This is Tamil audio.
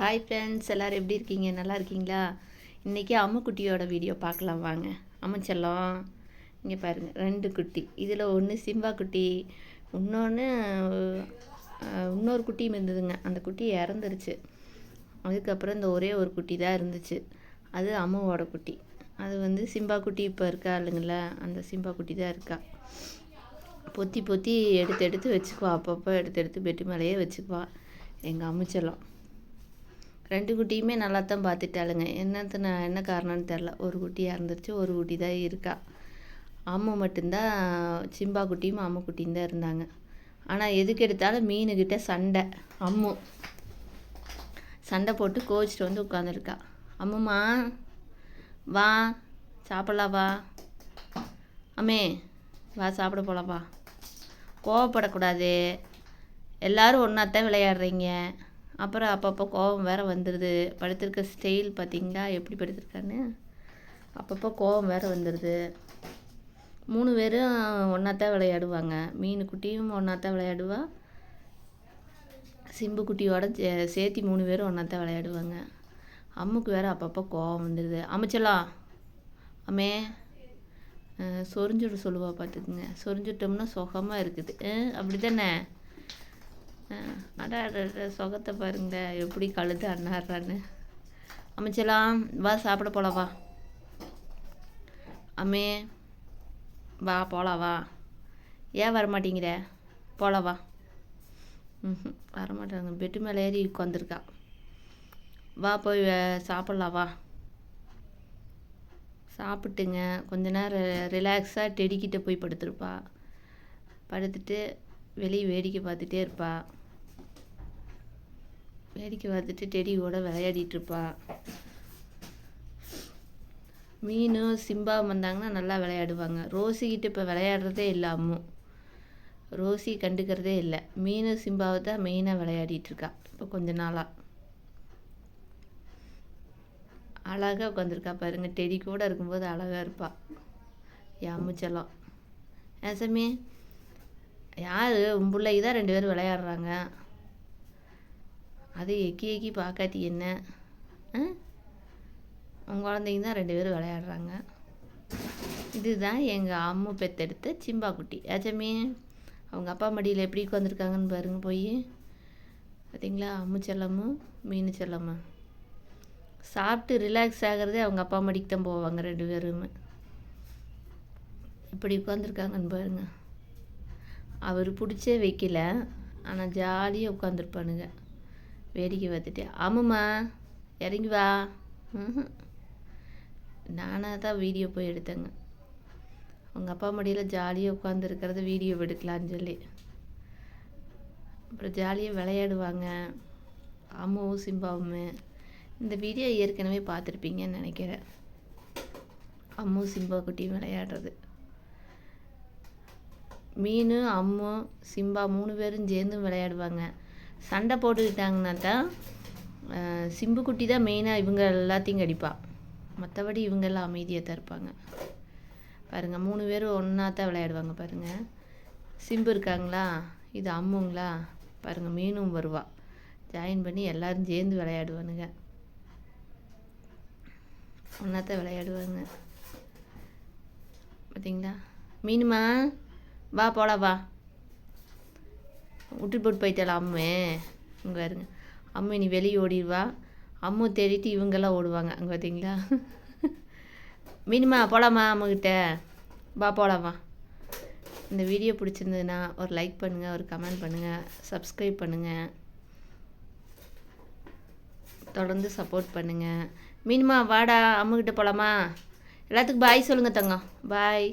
ஹாய் ஃப்ரெண்ட்ஸ் எல்லோரும் எப்படி இருக்கீங்க? நல்லா இருக்கீங்களா? இன்றைக்கி அம்முக்குட்டியோட வீடியோ பார்க்கலாம் வாங்க. அமைச்செல்லாம் இங்கே பாருங்கள் ரெண்டு குட்டி. இதில் ஒன்று சிம்பா குட்டி இன்னொன்று இன்னொரு குட்டியும் இருந்ததுங்க. அந்த குட்டி இறந்துருச்சு. அதுக்கப்புறம் இந்த ஒரே ஒரு குட்டி தான் இருந்துச்சு. அது அம்முவோட குட்டி. அது வந்து சிம்பா குட்டி இப்போ இருக்கா இல்லைங்களா? அந்த சிம்பா குட்டி தான் இருக்கா. பொத்தி பொத்தி எடுத்து எடுத்து வச்சுக்குவா. அப்பப்போ எடுத்து எடுத்து பெட்டு மேலேயே வச்சுக்குவா. எங்கள் அம்மிச்செல்லாம் ரெண்டு குட்டியுமே நல்லா தான் பார்த்துட்டாளுங்க என்னத்தன என்ன காரணம்னு தெரில. ஒரு குட்டி இறந்துருச்சு ஒரு குட்டி தான் இருக்கா. அம்மா மட்டும்தான் சிம்பா குட்டியும் அம்மா குட்டியும் தான் இருந்தாங்க. ஆனால் எதுக்கு எடுத்தாலும் மீனுக்கிட்ட சண்டை. அம்மு. சண்டை போட்டு கோச்சிட்டு வந்து உட்காந்துருக்கா அம்முமா வா சாப்பிட்லாம் வா. அம்மே வா சாப்பிட போகலாம் வா. கோவப்படக்கூடாது. எல்லோரும் ஒன்றாத்தான் விளையாடுறீங்க. அப்புறம் அப்பப்போ கோபம் வேறு வந்துடுது படுத்திருக்க ஸ்டைல் பார்த்திங்களா எப்படி படுத்திருக்கான்னு? அப்பப்போ கோபம் வேறு வந்துடுது மூணு பேரும் ஒன்றாத்தான் விளையாடுவாங்க. மீன் குட்டியும் ஒன்றாத்தான் விளையாடுவா. சிம்பு குட்டியோட சேர்த்தி மூணு பேரும் ஒன்றாத்தான் விளையாடுவாங்க. அம்முக்கு வேறு அப்பப்போ கோபம் வந்துடுது அமைச்சலாம் அம்மே சொரிஞ்சுட சொல்லுவா பார்த்துக்குங்க சொரிஞ்சுட்டோம்னா சுகமாக இருக்குது. அப்படி தானே அடா சொகத்தை பாருங்க. எப்படி கழுத்து அண்ணாடுறான்னு அமைச்சலாம் வா சாப்பிட போகலாம் வா. அம்மே வா போகலாம் வா. ஏன் வரமாட்டேங்கிற? போகலாம் வா. ம் வரமாட்டாங்க. பெட்டு மேலே ஏறி உட்காந்துருக்கா வா போய் சாப்பிட்லாம் வா. சாப்பிட்டுங்க. கொஞ்ச நேரம் ரிலாக்ஸாக டெடிக்கிட்ட போய் படுத்துருப்பா. படுத்துட்டு வெளியே வேடிக்கை பார்த்துட்டே இருப்பாள் வேடிக்கை பார்த்துட்டு டெடியோட விளையாடிட்டுருப்பா. மீன் சிம்பா வந்தாங்கன்னா நல்லா விளையாடுவாங்க. ரோசிக்கிட்ட இப்போ விளையாடுறதே இல்லை அம்மும் ரோசி கண்டுக்கிறதே இல்லை. மீன் சிம்பாவை தான் மெயினாக விளையாடிட்டுருக்கா. இப்போ கொஞ்ச நாளாக அழகாக உட்காந்துருக்கா பாருங்கள் டெடி கூட இருக்கும்போது அழகாக இருப்பாள் என் அம்முச்செல்லாம் ஏசமே யார்? உன் பிள்ளைக்கு தான் ரெண்டு பேரும் விளையாடுறாங்க. அது எக்கி எக்கி பார்க்காட்டி என்ன? உங்கள் குழந்தைங்க தான் ரெண்டு பேரும் விளையாடுறாங்க. இதுதான் எங்கள் அம்மு பெத்தெடுத்த சிம்பா குட்டி ஏச்சமே அவங்க அப்பா மடியில் எப்படி உட்காந்துருக்காங்கன்னு பாருங்க போய். பார்த்தீங்களா அம்மு செல்லமும் மீன் செல்லமும் சாப்பிட்டு ரிலாக்ஸ் ஆகிறதே அவங்க அப்பா மடிக்கு தான் போவாங்க ரெண்டு பேருமே. இப்படி உட்காந்துருக்காங்கன்னு பாருங்க. அவர் பிடிச்சே வைக்கல ஆனால் ஜாலியாக உட்காந்துருப்பானுங்க வேடிக்கை பார்த்துட்டு ஆமாம்மா இறங்கி வா. நானாக தான் வீடியோ போய் எடுத்தேங்க. அவங்க அப்பா மடியில் ஜாலியாக உட்காந்துருக்கிறத வீடியோ எடுக்கலான்னு சொல்லி. அப்புறம் ஜாலியாக விளையாடுவாங்க. அம்மாவும் சிம்பாவுமே. இந்த வீடியோ ஏற்கனவே பார்த்துருப்பீங்கன்னு நினைக்கிறேன். அம்மு சிம்பா குட்டியும் விளையாடுறது. மீன் அம்மு சிம்பா மூணு பேரும் சேர்ந்து விளையாடுவாங்க. சண்டை போட்டுக்கிட்டாங்கன்னா தான் சிம்பு குட்டி தான் மெயினாக இவங்க எல்லாத்தையும் கடிப்பாள் மற்றபடி இவங்கெல்லாம் அமைதியாக தான் இருப்பாங்க. பாருங்கள் மூணு பேரும் ஒன்றா தான் விளையாடுவாங்க பாருங்கள் சிம்பு இருக்காங்களா? இது அம்முங்களா? பாருங்கள் மீனும் வருவா. ஜாயின் பண்ணி எல்லோரும் சேர்ந்து விளையாடுவானுங்க. ஒன்றா தான் விளையாடுவாங்க. பார்த்தீங்களா மீனுமா? வா போலா வா. விட்டு போட்டு போயிட்டால அம்மே? இங்கே வருங்க அம்மா நீ வெளியே ஓடிடுவா அம்மு தேடிட்டு இவங்கெல்லாம் ஓடுவாங்க. அங்கே பார்த்தீங்களா மீனுமா போகலாமா அம்முக்கிட்ட வா போகலாமா இந்த வீடியோ பிடிச்சிருந்ததுன்னா ஒரு லைக் பண்ணுங்கள் ஒரு கமெண்ட் பண்ணுங்கள் சப்ஸ்கிரைப் பண்ணுங்கள் தொடர்ந்து சப்போர்ட் பண்ணுங்கள் மீனுமா வாடா அம்முக்கிட்ட போகலாமா எல்லாத்துக்கும் பாய் சொல்லுங்கள் தங்கம். பாய்